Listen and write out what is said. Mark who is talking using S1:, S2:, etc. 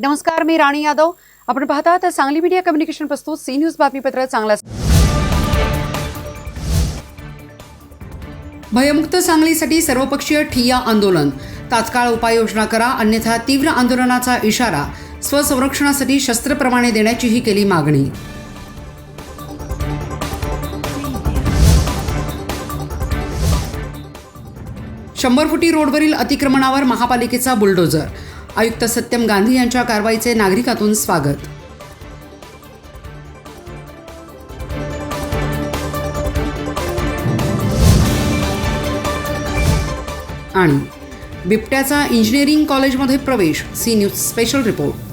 S1: नमस्कार मी राणी यादव. आपण पाहतात सांगली मीडिया कम्युनिकेशन प्रस्तुत सी न्यूज बातमीपत्र चांगला भयमुक्त सांगलीसाठी सर्वपक्षीय ठिय्या आंदोलन. तात्काळ उपाययोजना करा अन्यथा तीव्र आंदोलनाचा इशारा स्वसंरक्षणासाठी शस्त्रप्रमाणे देण्याचीही केली मागणी. शंभर फुटी रोडवरील अतिक्रमणावर महापालिकेचा बुलडोझर. आयुक्त सत्यम गांधी यांच्या कारवाईचे नागरिकातून स्वागत. आणि बिबट्याचा इंजिनिअरिंग कॉलेजमध्ये प्रवेश सी न्यूज स्पेशल रिपोर्ट.